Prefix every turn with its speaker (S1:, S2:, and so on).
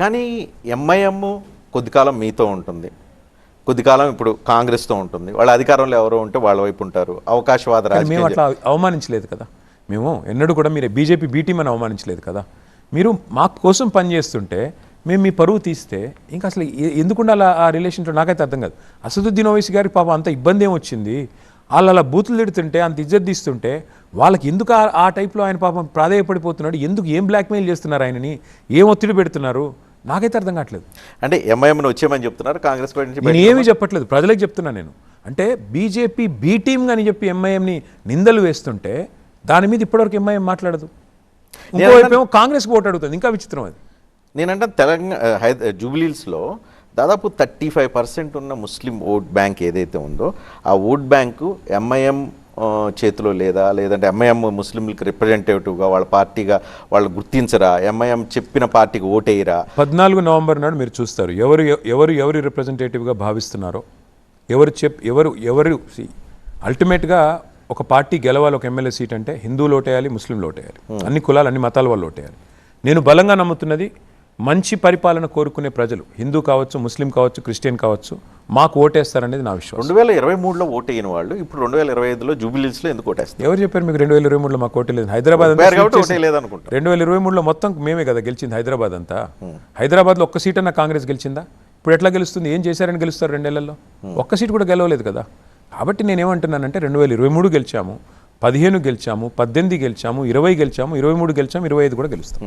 S1: కానీ ఎంఐఎం కొద్ది కాలం మీతో ఉంటుంది. కొద్ది కాలం ఇప్పుడు కాంగ్రెస్తో ఉంటుంది. వాళ్ళ అధికారంలో ఎవరో ఉంటే వాళ్ళ వైపు ఉంటారు. అవకాశవాద
S2: మేము అట్లా అవమానించలేదు కదా. మేము ఎన్నడూ కూడా మీరు బీజేపీ బీ టీం అని అవమానించలేదు కదా. మీరు మా కోసం పనిచేస్తుంటే మేము మీ పరువు తీస్తే ఇంకా అసలు ఎ- ఎందుకు ఉండాలి ఆ రిలేషన్తో? నాకైతే అర్థం కాదు. అసదుద్దీన్ ఓవైసీ గారికి పాపం అంత ఇబ్బంది ఏం వచ్చింది? వాళ్ళు అలా బూతులు తిడుతుంటే అంత ఇజ్జత్ తీస్తుంటే వాళ్ళకి ఎందుకు ఆ- ఆ టైప్లో ఆయన పాపం ప్రాధాయపడిపోతున్నాడు? ఎందుకు ఏం బ్లాక్మెయిల్ చేస్తున్నారు ఆయనని? ఏం ఒత్తిడి పెడుతున్నారు? నాకైతే అర్థం కావట్లేదు.
S1: అంటే ఎంఐఎంను వచ్చేయమని చెప్తున్నారు కాంగ్రెస్ పార్టీ నుంచి
S2: నేను ఏమీ చెప్పట్లేదు ప్రజలకు చెప్తున్నా నేను. అంటే బీజేపీ బీ టీమ్ అని చెప్పి ఎంఐఎంని నిందలు వేస్తుంటే దాని మీద ఇప్పటివరకు ఎంఐఎం మాట్లాడదు. ఇంకోవైపు ఏమో కాంగ్రెస్కి ఓటు అడుగుతుంది ఇంకా విచిత్రం అది.
S1: నేనంటే తెలంగాణ హైద జూబ్లీస్లో దాదాపు థర్టీ ఫైవ్ పర్సెంట్ ఉన్న ముస్లిం ఓట్ బ్యాంక్ ఏదైతే ఉందో ఆ ఓట్ బ్యాంకు ఎంఐఎం చేతిలో లేదా? లేదంటే ఎంఐఎం ముస్లింలకు రిప్రజెంటేటివ్గా వాళ్ళ పార్టీగా వాళ్ళు గుర్తించరా? ఎంఐఎం చెప్పిన పార్టీకి ఓటేయరా?
S2: పద్నాలుగు నవంబర్ నాడు మీరు చూస్తారు. ఎవరు ఎవరు ఎవరు రిప్రజెంటేటివ్గా భావిస్తున్నారో? ఎవరు చెప్ ఎవరు ఎవరు అల్టిమేట్గా ఒక పార్టీ గెలవాలి ఒక ఎమ్మెల్యే సీట్ అంటే హిందువులు ఓటేయాలి ముస్లింలు ఓటేయాలి. అన్ని కులాలు అన్ని మతాల వాళ్ళు ఓటేయాలి. నేను బలంగా నమ్ముతున్నది మంచి పరిపాలన కోరుకునే ప్రజలు హిందూ కావచ్చు ముస్లిం కావచ్చు క్రిస్టియన్ కావచ్చు మాకు ఓటేస్తారనేది నా విశ్వాసం.
S1: రెండు వేల ఇరవై మూడులో ఓటేయని వాళ్ళు ఇప్పుడు రెండు వేల ఇరవై ఐదులో జూబ్లీస్లో ఎందుకు ఓటేస్తారు?
S2: ఎవరు చెప్పారు మీకు రెండు వేల ఇరవై మూడులో మాకు ఓటే లేదు? హైదరాబాద్
S1: ఓటే లేదనుకుంటా.
S2: రెండు వేల ఇరవై మూడులో మొత్తం మేమే కదా గెలిచింది హైదరాబాద్ అంతా. హైదరాబాద్లో ఒక్క సీట్ అన్న కాంగ్రెస్ గెలిచిందా? ఇప్పుడు ఎట్లా గెలుస్తుంది? ఏం చేశారని గెలుస్తారు రెండేళ్ళలో ఒక్క సీట్ కూడా గెలవలేదు కదా. కాబట్టి నేనేమంటున్నానంటే రెండు వేల ఇరవై మూడు గెలిచాము పదిహేను గెలిచాము పద్దెనిమిది గెలిచాము ఇరవై గెలిచాము ఇరవై మూడు గెలిచాము ఇరవై ఐదు కూడా గెలుస్తాం.